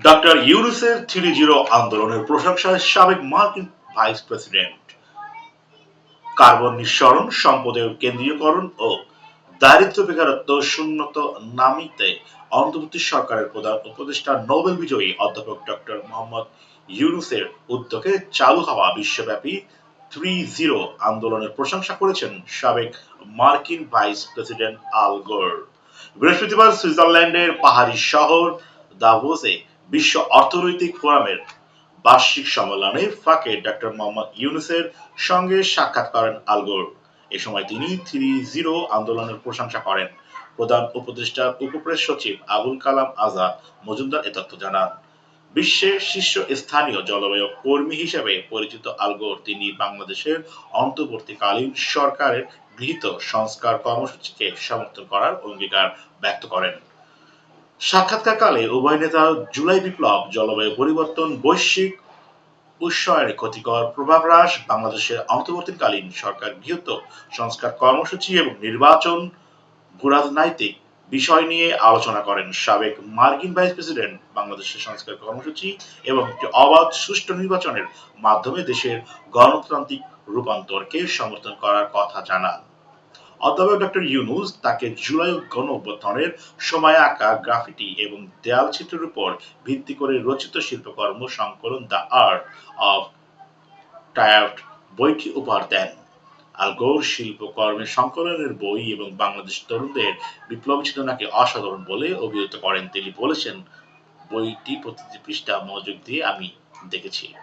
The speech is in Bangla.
ডক্টর ইউনুসের থ্রি জিরো আন্দোলনের প্রশংসায় সাবেক মার্কিন ভাইস প্রেসিডেন্ট। কার্বন নিঃসরণ, সম্পদের কেন্দ্রীয়করণ ও দারিদ্র্য বেকারত্ব শূন্যত নামিতে অন্তর্বর্তী সরকারের প্রধান উপদেষ্টা, নোবেল বিজয়ী অধ্যাপক ডক্টর মোহাম্মদ ইউনুসের উদ্যোগে চালু হওয়া বিশ্বব্যাপী থ্রি জিরো আন্দোলনের প্রশংসা করেছেন সাবেক মার্কিন ভাইস প্রেসিডেন্ট আল গোর। বৃহস্পতিবার সুইজারল্যান্ডের পাহাড়ি শহর দাভোসে বিশ্ব অর্থনৈতিক ফোরামের বার্ষিক সম্মেলনে ফাঁকে ডক্টর মোহাম্মদ ইউনুসের সঙ্গে সাক্ষাৎ করেন আলগোর এ সময় তিনি থ্রি জিরো আন্দোলনের প্রশংসা করেন। প্রধান উপদেষ্টার উপপ্রেস সচিব আবুল কালাম আজাদ মজুমদার এ তথ্য জানান। বিশ্বের শীর্ষ স্থানীয় জলবায়ু কর্মী হিসেবে পরিচিত আলগোর তিনি বাংলাদেশের অন্তর্বর্তীকালীন সরকারের গৃহীত সংস্কার কর্মসূচিকে সমর্থন করার অঙ্গীকার ব্যক্ত করেন। সাক্ষাৎকারকালে উভয় নেতা জুলাই বিপ্লব, জলবায়ু পরিবর্তন, বৈশ্বিক উৎসয়ের ক্ষতিকর প্রভাব হ্রাস, বাংলাদেশের অন্তর্বর্তীকালীন সরকার গৃহীত সংস্কার কর্মসূচি এবং নির্বাচন ভূরাজনৈতিক বিষয় নিয়ে আলোচনা করেন সাবেক মার্কিন ভাইস প্রেসিডেন্ট, বাংলাদেশের সংস্কার কর্মসূচি এবং একটি অবাধ সুষ্ঠু নির্বাচনের মাধ্যমে দেশের গণতান্ত্রিক রূপান্তরকে সমর্থন করার কথা জানান। অধ্যাপক ডক্টর ইউনুস তাকে জুলাই গণ সময় আঁকা গ্রাফিটি এবং দেয়াল চিত্রের উপর ভিত্তি করে রচিত শিল্পকর্ম সংকলন দ্য আর্ট অফ টায়ার্ড বইটি উপহার দেন? আলগোর শিল্পকর্মের সংকলনের বই এবং বাংলাদেশ তরুণদের বিপ্লবী চেতনাকে অসাধারণ বলে অভিহিত করেন। তিনি বলেছেন, বইটি প্রতিটি পৃষ্ঠা মনোযোগ দিয়ে আমি দেখেছি।